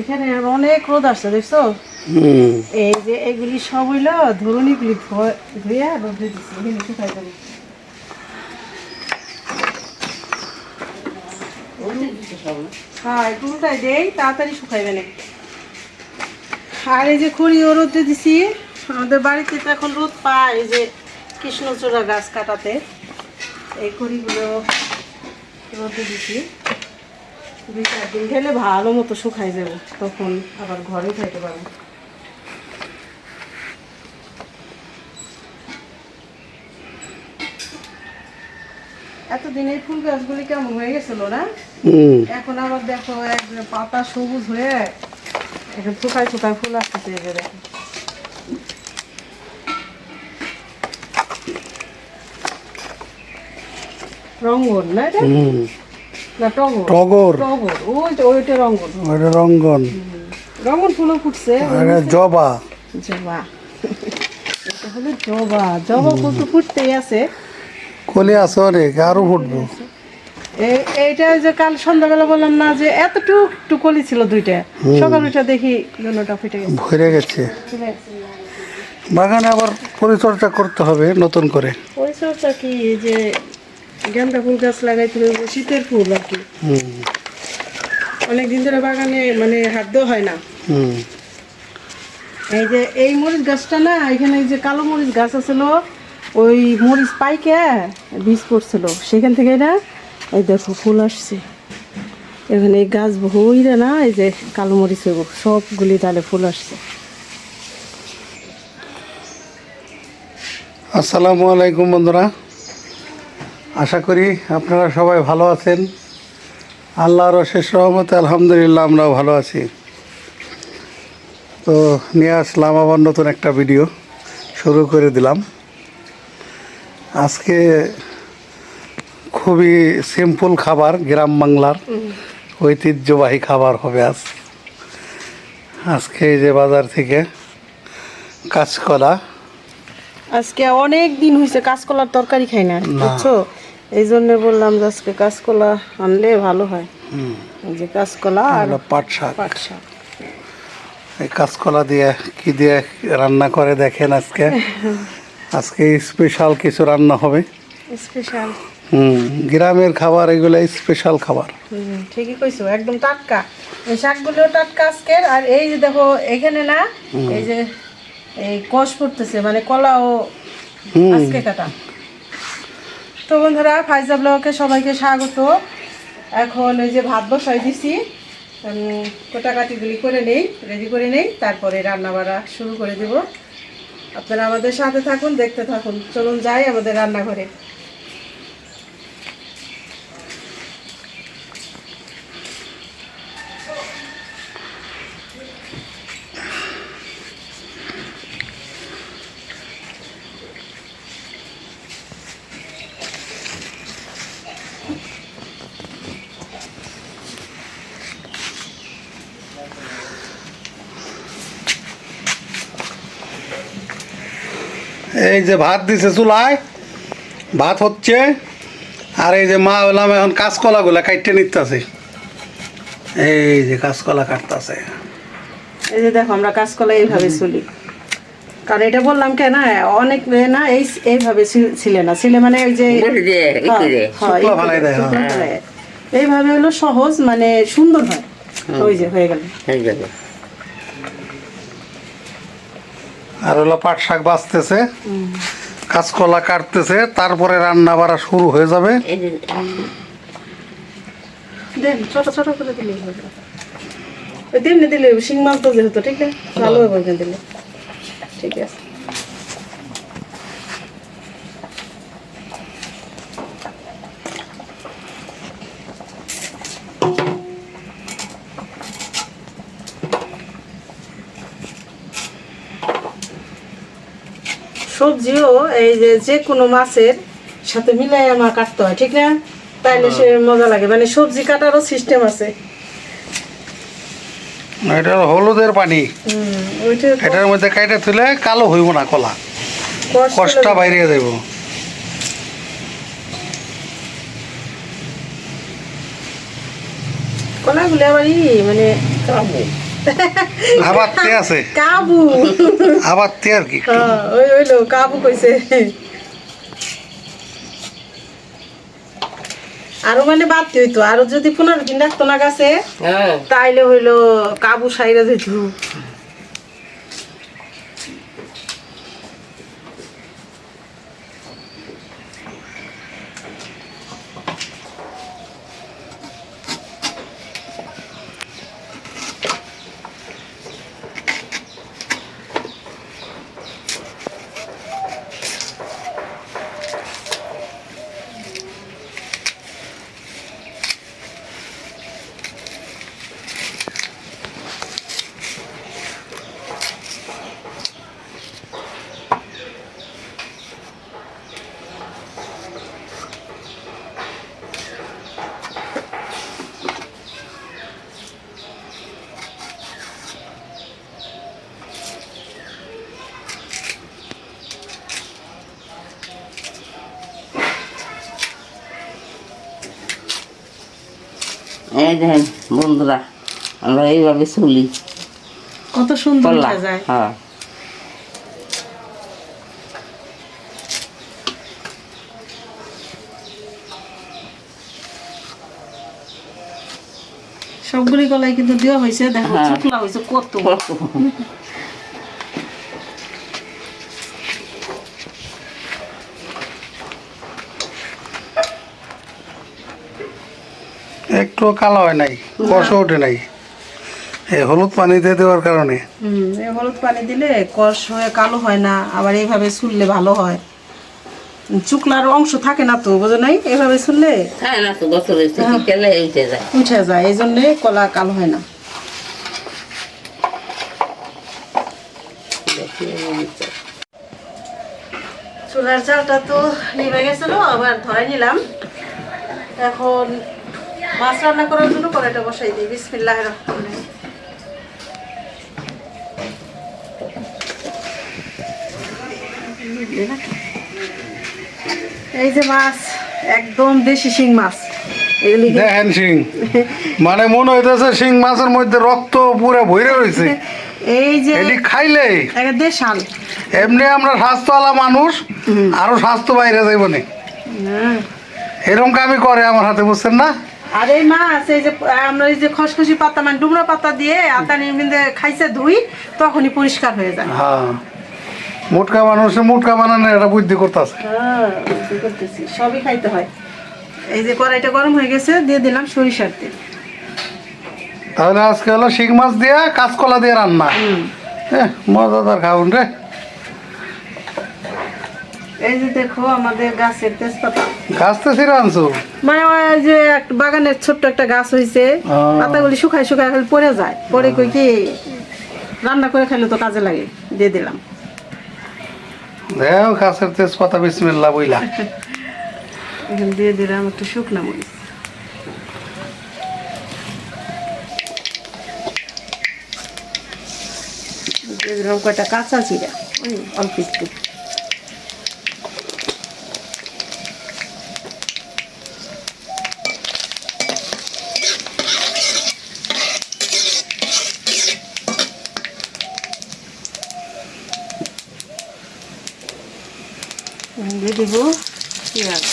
এখানে অনেক রোদ আসছে দেখছ? এই যে এগুলি সব হইল ধরুনিগুলি ধুয়ে রোদে দিচ্ছি এখানে শুকাই দেবো হ্যাঁ একটু উল্টাই দেই তাড়াতাড়ি শুকাইবে না। আর এই যে খড়িও রোদে দিছি আমাদের বাড়িতে তো এখন রোদ পায় এই যে কৃষ্ণচূড়া গাছ কাটাতে এই খড়িগুলো রোদে দিছি। দুই চার দিন গেলে ভালো মতো শুকাই যাবে তখন আবার ঘরে খাইতে পারব এতদিন এই ফুল গাছগুলি কেমন হয়ে গেছিল না? এখন আবার দেখো পাতা সবুজ হয়ে এখন শুকায় শুকায় ফুল আসতেছে এই যে দেখো। না এটা? টগর। ওইটা রঙ্গন। ওটা রঙ্গন। রঙ্গন ফুলও ফুটছে জবা। জবা। এটা হলো জবা। জবা ফুল তো ফুটতেই আছে। কলি আছে অনেক আরও ফুটবো। এই এইটা যে কাল সন্ধ্যাবেলা বললাম না যে এতটুক টুকলি ছিল দুইটা। সকাল উঠে দেখি দুটা ফুটে গেছে। ভরে গেছে। বাগানে আবার পরিচর্যা করতে হবে নতুন করে। পরিচর্যা কি? যে গেন্দা ফুল গাছ লাগাইতে হবে শীতের ফুল আর কি। অনেকদিন ধরে বাগানে মানে হাত দেওয়া হয় না। এই যে এই মরিচ গাছটা না এখানে এই যে কালো মরিচ গাছ আছিল ওই মরিচ পাইকে বীজ পড়ছিল। সেখান থেকে না এই দেখো ফুল আসছে। এখানে এই গাছ ভইরে না এই যে কালো মরিচ হইব সবগুলি ডালে ফুল আসছে। আসসালামু আলাইকুম বন্ধুরা। আশা করি আপনারা সবাই ভালো আছেন। আল্লাহর শেষ রহমতে আলহামদুলিল্লাহ আমরাও ভালো আছি। তো নিয়ে আসলাম আবার নতুন একটা ভিডিও শুরু করে দিলাম। আজকে খুবই সিম্পল খাবার গ্রাম বাংলার ঐতিহ্যবাহী খাবার হবে আজ। আজকে এই যে বাজার থেকে কাঁচকলা। আজকে অনেক দিন হয়েছে কাঁচকলার তরকারি খাই না। বুঝছ? এই জন্য বললাম যে আজকে কাঁচকলা আনলে ভালো হয়। হুম। যে কাঁচকলা আর পাট শাক। পাট শাক। এই কাঁচকলা দিয়ে কি দিয়ে রান্না করে দেখেন আজকে। আজকে স্পেশাল কিছু রান্না হবে। স্পেশাল। হুম গ্রামের খাবার এগুলো স্পেশাল খাবার। ঠিকই কইছো একদম টাটকা। এই শাকগুলো টাটকা আজকের আর এই যে দেখো এখানে না এই যে এই কষ পড়তেছে মানে কলাও আজকে কাটা। তো বন্ধুরা, ফাইজা ব্লকে সবাইকে স্বাগত। এখন ওই যে ভাত বসাই দিছি কোটাকাটিগুলি করে নেই রেডি করে নেই, তারপরে রান্না বাড়া শুরু করে দেব। আপনারা আমাদের সাথে থাকুন, দেখতে থাকুন। চলুন যাই আমাদের রান্নাঘরে। এই যে ভাত দিছে চুলায় ভাত হচ্ছে আর এই যে মা হলাম এখন কাঁচকলাগুলা কাটতে নিতেছে। এই যে কাঁচকলা কাটতেছে। এই যে দেখো আমরা কাঁচকলা এইভাবে চলি কারণ এটা বললাম কেন অনেক না এই এইভাবে ছিলে না। ছিলে মানে ওই যে হ্যাঁ, হ্যাঁ, হ্যাঁ। এইভাবে হলো সহজ মানে সুন্দর হয়। ওই যে হয়ে গেল। হয়ে যাবে আর হলো পাট শাক বাঁচতেছে, কাঁচকলা কাটতেছে, তারপরে রান্না বাড়া শুরু হয়ে যাবে। ছোট ছোট করে দিলে দিলে, শিং মাছ তো যেহেতু, ঠিক আছে? ভালো হবে দিলে। ঠিক আছে। সবজিও এই যে যে কোনো মাছের সাথে মিলাই আমার কাটতে হয় ঠিক না? তাইলে সে মজা লাগে। মানে সবজি কাটারও সিস্টেম আছে। এটা হলুদের পানি। এটার মধ্যে কাইটে তুলে কালো হইব না কলা। কষ্ট বাইরে যাইব। কলাগুলি আবার মানে আবার তে আছে। কাবু। আবার তে আর কি? ওই হইল কাবু কইছে। আরও মানে বাড়তি হইতো। আরও যদি পনেরো দিন রাখতো না গাছে হ্যাঁ। তাইলে হইল কাবু সাইরা যেত। এই দেখেন বন্ধুরা আমরা এইভাবে চলি। কত সুন্দর যায়। হ্যাঁ। সবগুলি গলায় কিন্তু দেওয়া হয়েছে দেখো হ্যাঁ। হয়েছে কত। একটু কালো হয় নাই কষ ওঠে নাই। এই হলুদ পানি দিয়ে দেওয়ার কারণে। হুম এই হলুদ পানি দিলে কষ হয়ে কালো হয় না আবার এইভাবে শুনলে ভালো হয়। চুকলার অংশ থাকে না তো বোঝো নাই? এভাবে শুনলে হ্যাঁ। উঠে যায়। উঠে যায় এই জন্যে কলা কালো হয় না। চুলার চালটা তো নেমে গেছিল আবার ধরে নিলাম। এখন মাছ রান্না করার জন্য কড়াইটা বসাই দিই। বিসমিল্লাহ রহমান এই যে মাছ একদম দেশি শিং মাছ। এগুলি দেখেন শিং। মানে মনে হইতেছে শিং মাছের মধ্যে রক্ত পুরো ভরে রয়েছে এই যে এটি খাইলে। দেশাল। এমনি আমরা স্বাস্থ্যওয়ালা মানুষ আরও স্বাস্থ্য বাইরে যাইব না। এরকম কামি করে আমার হাতে বুঝছেন না? আর এই মাছ এই যে আমরা এই যে খসখসি পাতা মানে ডুমরা পাতা দিয়ে আতা নিয়ে খাইছে ধুই তখনই পরিষ্কার হয়ে যায়। হ্যাঁ। মোটকা মানুষের মোটকা বানানোর একটা বুদ্ধি করতেছে। হ্যাঁ করতেছি সবই খাইতে হয়। এই যে কড়াইটা গরম হয়ে গেছে দিয়ে দিলাম সরিষার তেল। তাহলে আজকে হলো শিং মাছ দিয়ে কাঁচকলা দিয়ে রান্না। হ্যাঁ মজাদার খাউন রে। এই যে দেখো আমাদের গাছের তেজপাতা। গাছ তো ছিঁড়ে আনছো? মানে ওই যে একটা বাগানের ছোট্ট একটা গাছ হয়েছে ও। পাতাগুলি শুকায় শুকায় খালি পড়ে যায়। পরে কই কি রান্না করে খাইলে তো কাজে লাগে দিয়ে দিলাম। দেও গাছের তেজপাতা বিসমিল্লা বইলা। এখন দিয়ে দিলাম একটু শুকনা মরিচ। দিয়ে দিলাম কয়টা কাঁচা অল্প একটু এখন দিয়ে দিব পেঁয়াজ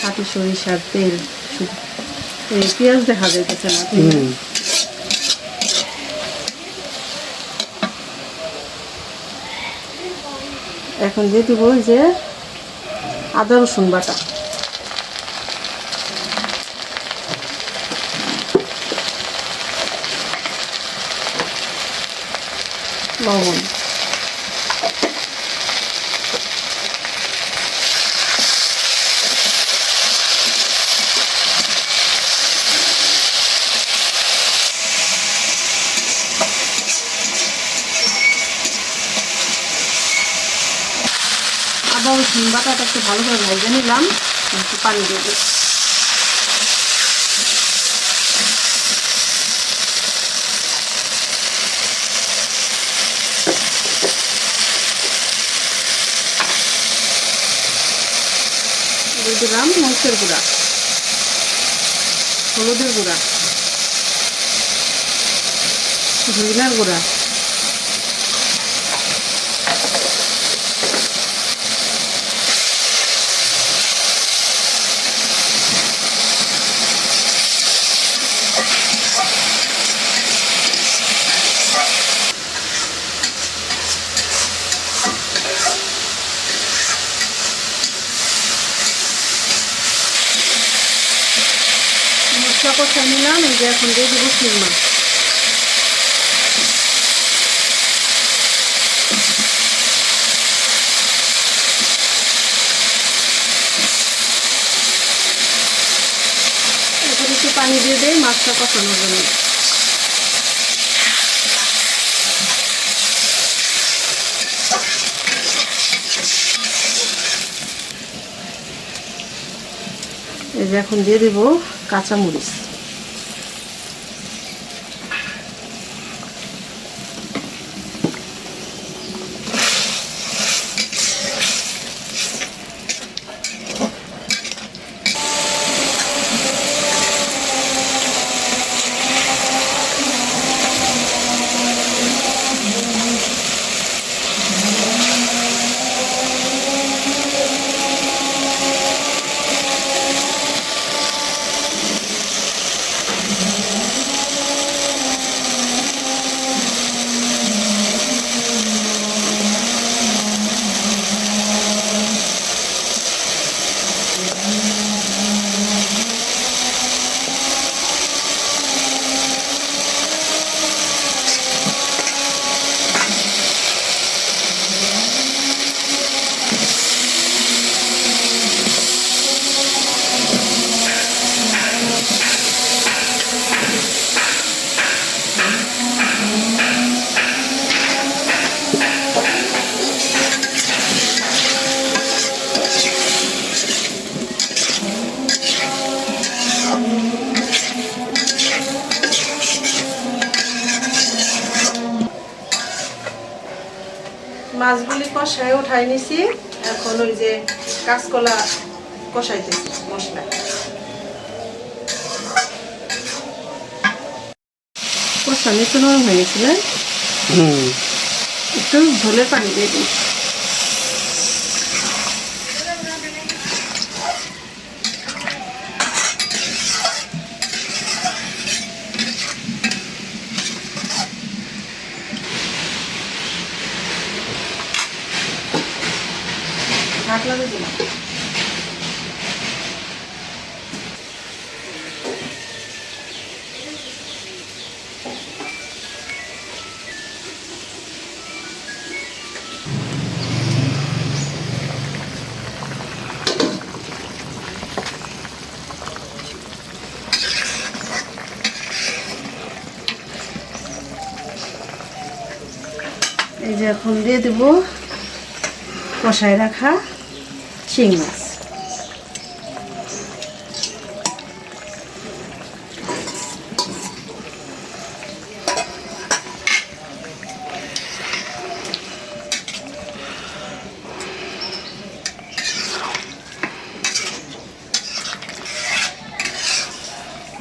খাঁটি সরিষার তেল এই পেঁয়াজ দেখা যাইতেছে না এখন দিয়ে দিব যে আদা রসুন বাটা। লবণ। রসুন বাটাটা একটু ভালো করে ভেজে নিলাম। একটু পানি দিয়ে দিই দিলাম মরিচের গুঁড়া, হলুদের গুঁড়া, ধনিয়ার গুঁড়া মশলা কষাই নিলাম, এই যে এখন দিয়ে দেবো শিং মাছ। পানি দিয়ে দেয় মাছটা কষানোর জন্য। এই যে এখন দিয়ে দেবো কাঁচামরিচ। কষায় উঠাই নিছি। এখন ওই যে কাঁচকলা কষাইতেছি মশলা কষানি তো নরম হয়ে গেছিল হুম। একটু ঝোলের পানি দিয়ে দিই। যে এখন দিয়ে দেবো কষায় রাখা শিং মাছ।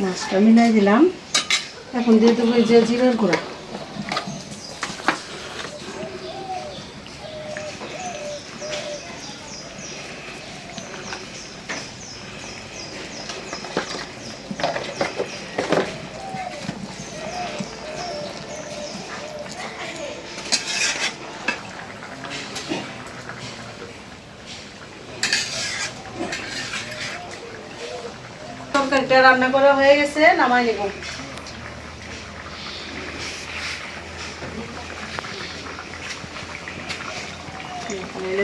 মাছটা মিলাই দিলাম। এখন দিয়ে দেবো যে জিরের গুঁড়া। তরকারিটা রান্না করা হয়ে গেছে নামাই নেব।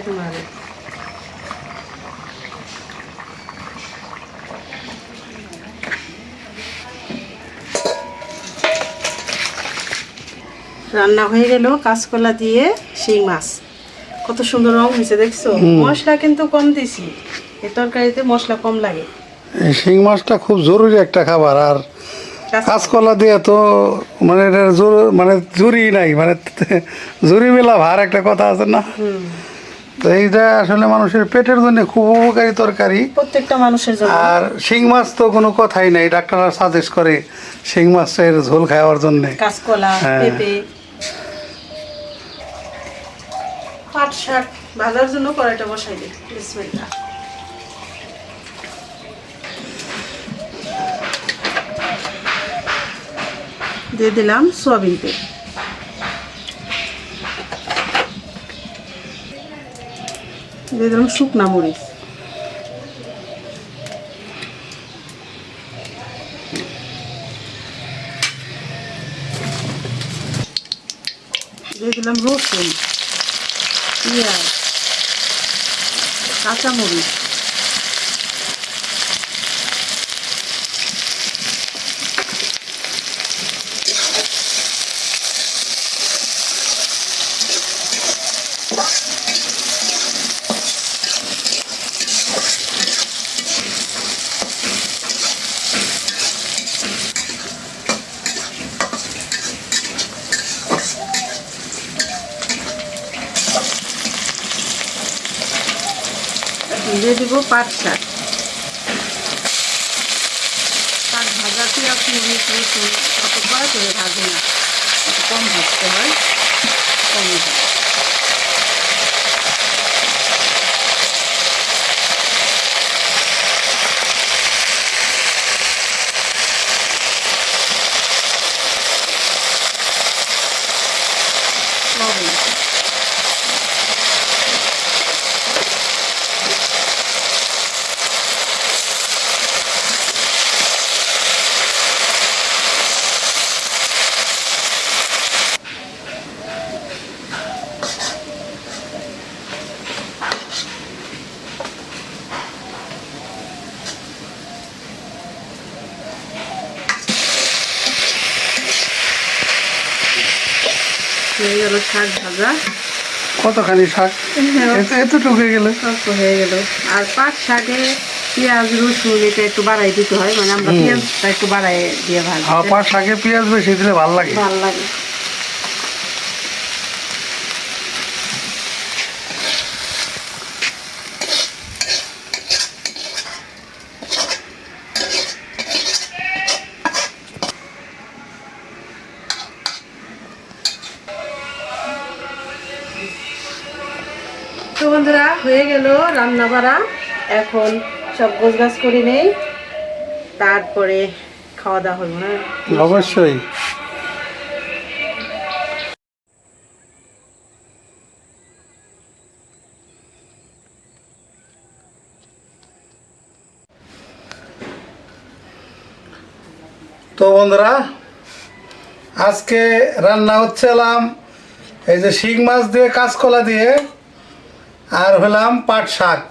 তোমার। রান্না হয়ে গেল কাঁচকলা দিয়ে শিং মাছ। কত সুন্দর রং হয়েছে দেখছ? মশলা কিন্তু কম দিছি। এই তরকারিতে মশলা কম লাগে। শিং মাছটা খুব জরুরি একটা খাবার আর কাঁচকলা দিয়ে তো মানে এটা জোর- মানে জুরি নাই মানে জুরি মেলা ভার একটা কথা আছে না? তো এইটা আসলে মানুষের পেটের জন্য খুব উপকারী তরকারি। প্রত্যেকটা মানুষের জন্য। আর শিং মাছ তো কোনো কথাই নাই ডাক্তাররা সাজেস্ট করে শিং মাছের ঝোল খাওয়ার জন্যে। কাঁচকলা হ্যাঁ। পেঁপে। পাট শাক ভাজার জন্য কড়াইটা বসাই দিই বিসমিল্লাহ। দিয়ে দিলাম সোয়াবিন তেল। দিয়ে দিলাম শুকনা মরিচ। দিয়ে দিলাম রসুন পেঁয়াজ কাঁচামরিচ দিয়ে দিব পাট শাক শাক ভাজাতে আপনি অনেক কম ভাজতে হয় কম ভাজে। লবণ হয়ে গেল শাক ভাজা। কতখানি শাক? এত- এতটুকু হয়ে গেলে। অল্প হয়ে গেল। আর পাট শাকে পেঁয়াজ রসুন এটা একটু বাড়াই দিতে হয় মানে আমরা পেঁয়াজটা একটু বাড়াই দিয়ে ভাজি আবার শাকে পেঁয়াজ বেশি দিলে ভালো লাগে। ভালো লাগে। রান্না বাড়া এখন সব গোছ গাছ করে নেই। তারপরে খাওয়া দাওয়া হলো না? অবশ্যই। তো বন্ধুরা, আজকে রান্না হচ্ছে এই যে শিং মাছ দিয়ে কাঁচকলা দিয়ে আর হলাম পাট শাক।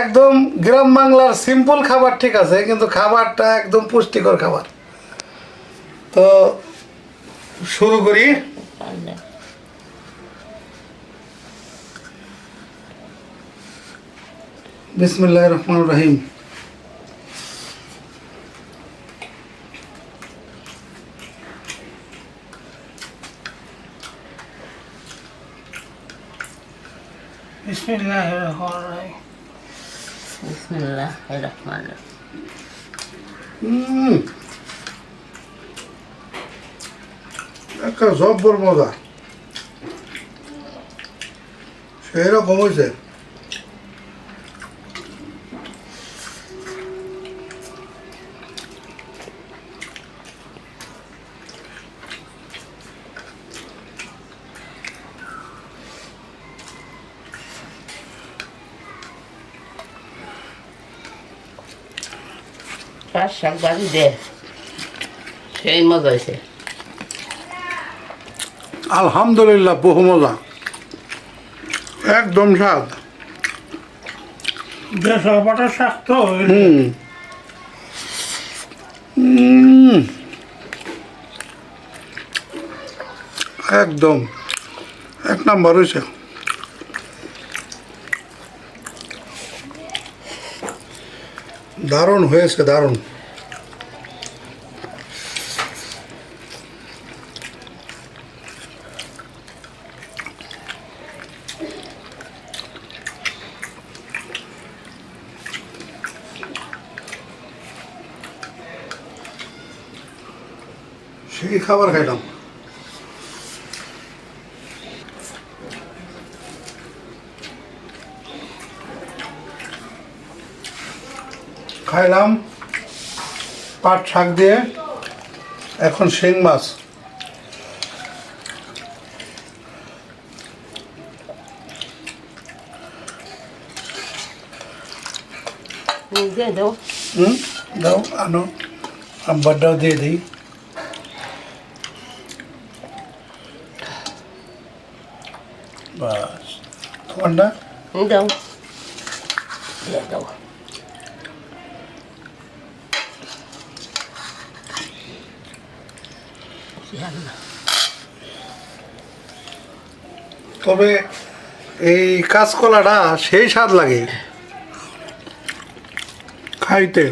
একদম গ্রাম বাংলার সিম্পল খাবার ঠিক আছে, কিন্তু খাবারটা একদম পুষ্টিকর খাবার। তো শুরু করি। বিসমুল্লাহ রহমান রহিম। বিসমিল্লাহ বিসমিল্লাহ রহমান হুম একটা জব্বর মজা সেরকম হয়েছে পাঁচ শাক বাড়ি দে? সেই মজা হয়েছে আলহামদুলিল্লাহ বহু মজা। একদম স্বাদ। বেসর বাটার শাক তো। হুম। একদম। এক নাম্বার হয়েছে দারুণ হয়েছে দারুণ সেই খাবার খাইলাম খাইলাম পাট শাক দিয়ে এখন শিং মাছ। দাও। হুম দাও আনো আব্বারটাও দিয়ে দিই। বাস তোমারটা দাও দিয়ে দাও তবে এই কাঁচকলাটা সেই স্বাদ লাগে। খাইতে।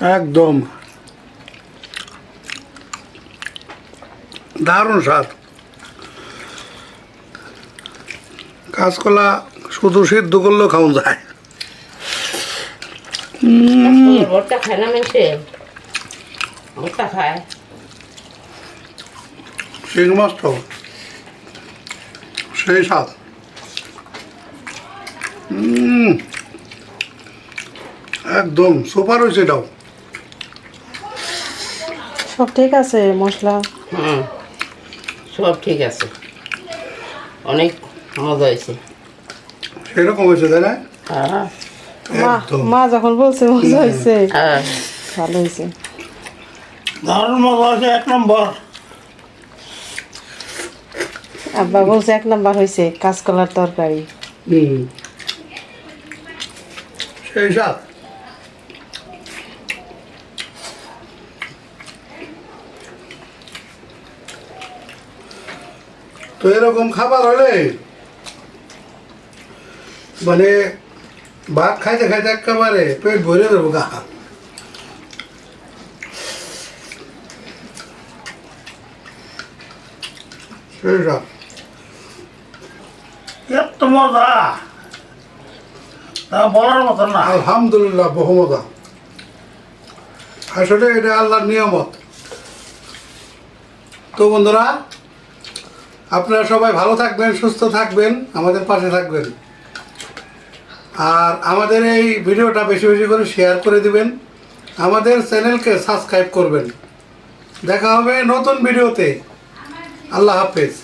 একদম। দারুণ স্বাদ। কাঁচকলা শুধু সিদ্ধ করলেও খাওয়া যায়। খায় না ভর্তা খায়। শিং মাছটাও সেই স্বাদ। উম, একদম সুপার হয়েছে এটাও। সব ঠিক আছে মশলা? হুম সব ঠিক আছে। অনেক মজা হয়েছে। সেরকম হয়েছে তাই না? হ্যাঁ। মা যখন বলছে মজা হয়েছে। হ্যাঁ। ভালো হয়েছে। দারুণ মজা আছে এক নম্বর। আব্বা বলছে এক নাম্বার হয়েছে কাঁচকলার তরকারি। হুম। সেই স্বাদ। তো এরকম খাবার হলে মানে ভাত খাইতে খাইতে একেবারে পেট ভরে দেবো গা। সেই স্বাদ। এত মজা। তা বলার মতো না। আলহামদুলিল্লাহ বহুমতা আসলে এটা আল্লাহর নিয়ামত। তো বন্ধুরা, আপনারা সবাই ভালো থাকবেন, সুস্থ থাকবেন, আমাদের পাশে থাকবেন। আর আমাদের এই ভিডিওটা বেশি বেশি করে শেয়ার করে দিবেন। আমাদের চ্যানেলকে সাবস্ক্রাইব করবেন। দেখা হবে নতুন ভিডিওতে। আল্লাহ হাফেজ।